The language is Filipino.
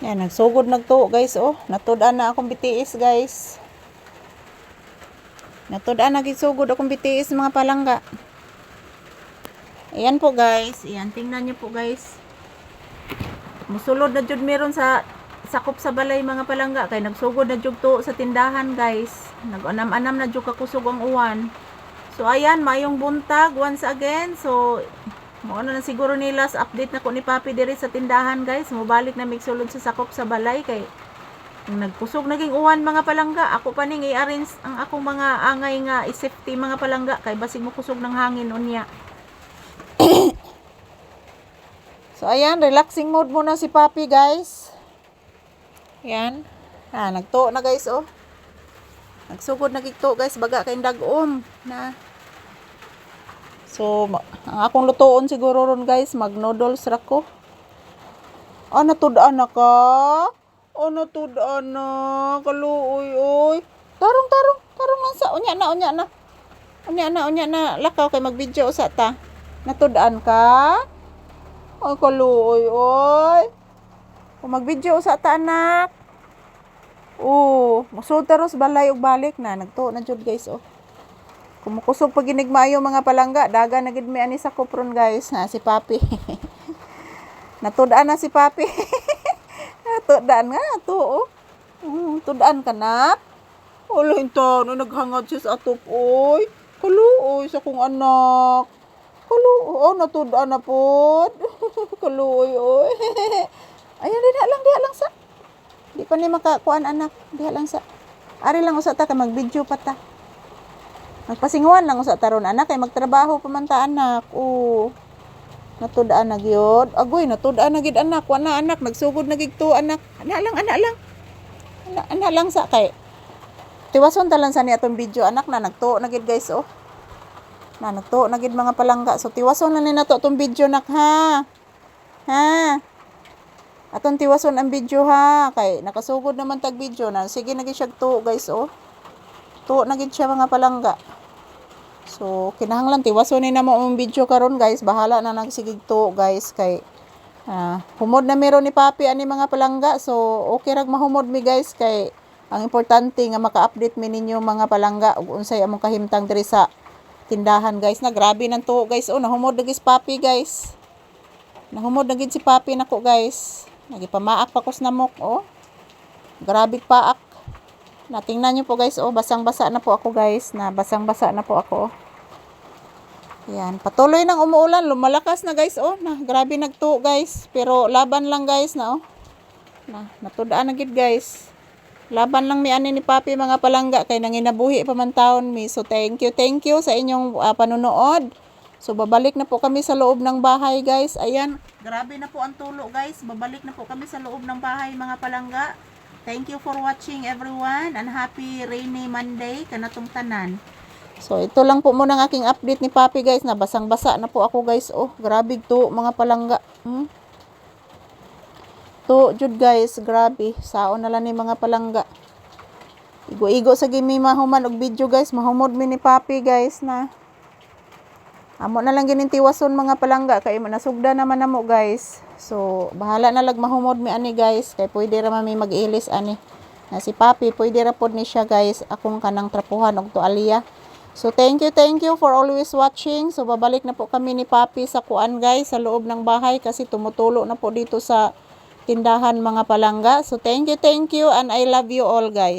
Yan, nagsugod nagtuo guys, oh. Natudan na akong BTS guys. Natudan na gisugod akong BTS mga palangga. Ayan po guys. Ayan, tingnan nyo po guys. Musulod na jud meron sa sakop sa balay mga palangga kay nagsugod na jud to sa tindahan guys. Nag-anam-anam na jud kakusog ang uwan. So ayan, mayong buntag once again. So mo ano na siguro ni last update na ko ni Papi diri sa tindahan guys. Mubalik na migsulod sa sakop sa balay kay nagkusog naging uwan mga palangga. Ako pa ning i-arrange ang akong mga angay nga i-safety mga palangga kay basig mo kusog ng hangin unya. So, ayan, relaxing mode muna si Papi, guys. Ayan. Ah, nagto na, guys, oh. Nagsugod na gigto, guys. Baga kayong dagom. Na. So, ang akong lutoon siguro ron, guys, mag-noodles ra ko. Ah, natudaan na ka? Oh, natudaan na. Kaluoy, oy. Tarong, tarong. Tarong lang sa. Unya na, unya na. Unya na, unya na. Lakaw kay mag-video sa ta. Natudaan ka? Ay, kaluoy, oy. Kung mag-video sa ta, anak. Oo, musod taros balay ug balik na. Nagto na jud guys, oh. Kumukusog pag ginigmayo mga palangga, daga na gid ani sa kupron guys, na si Papi. Natudaan na si Papi. Natudaan nga to, oh. Mm, tudaan ka na. Wala ito, no, naghangad siya sa atop, oy. Kaluoy sa kong anak. Kaluoy, oh, natudaan na po. Kaluoy, oy. Ayan, diha lang, diha lang sa. Di pa ni makakuan anak. Diha lang sa. Ari lang usa ta ka mag-video pa ta. Magpasinguan lang usa taron anak kay magtrabaho pa man ta anak. Oo. Natudaan na gyud. Agoy, natudaan na gid anak. Wa na anak, nagsugod na gid to anak. Ana lang, ana lang. Ana, ana lang sa kay. Tiwason ta lang sa ni atong video anak na nagtuo na gid guys oh. Na nagtuo na gid mga palangga. So tiwason na ni nato atong video nak ha. Ha. Atong tiwason ang video ha. Kay nakasugod naman tag video na. Sige na gid siya tuo guys oh. Tuo na gid siya mga palangga. So, kinahanglan tiwason ni na mo ang video karon guys. Bahala na nagsigig to guys kay ah, humod na meron ni Papi ani mga palangga. So, okay rag mahumod mi guys kay ang importante nga maka-update mi ninyo mga palangga ug unsay among kahimtang diri sa tindahan guys na grabe nang to guys oh nahumod na guys Papi guys. Nahumod na gid si Papi nako guys. Nagipamaak pa kos namok oh. Grabe paak. Natingnan nyo po guys, oh, basang-basa na po ako guys, na basang-basa na po ako. Yan, patuloy nang umuulan, lumalakas na guys, oh, na grabe nagtu guys, pero laban lang guys na, oh. Na, natudaan na gid guys. Laban lang mi ani ni Papi mga palangga kay nanginabuhi pa man taon mi. So thank you, thank you sa inyong ah, panonood. So babalik na po kami sa loob ng bahay guys. Ayan, grabe na po ang tulo guys. Babalik na po kami sa loob ng bahay mga palangga. Thank you for watching everyone and happy rainy Monday kanatong tanan. So ito lang po muna ang aking update ni Papi guys na basang-basa na po ako guys. Oh, grabe to mga palangga. Hmm? To jud guys, grabe. Saon na lang ni mga palangga. Igo-igo sa gimi mahuman og video guys. Mahumod mi ni Papi guys na. Amo na lang gining tiwason mga palangga kay nasugda naman namo guys. So bahala na lag mahumod mi ani guys kay pwede ra man mi mag-ilis ani. Na si Papi pwede ra pod ni siya guys akong kanang trapuhan og tualya. So thank you thank you for always watching. So babalik na po kami ni Papi sa kuan guys sa loob ng bahay kasi tumutulo na po dito sa tindahan mga palangga. So thank you thank you and I love you all guys.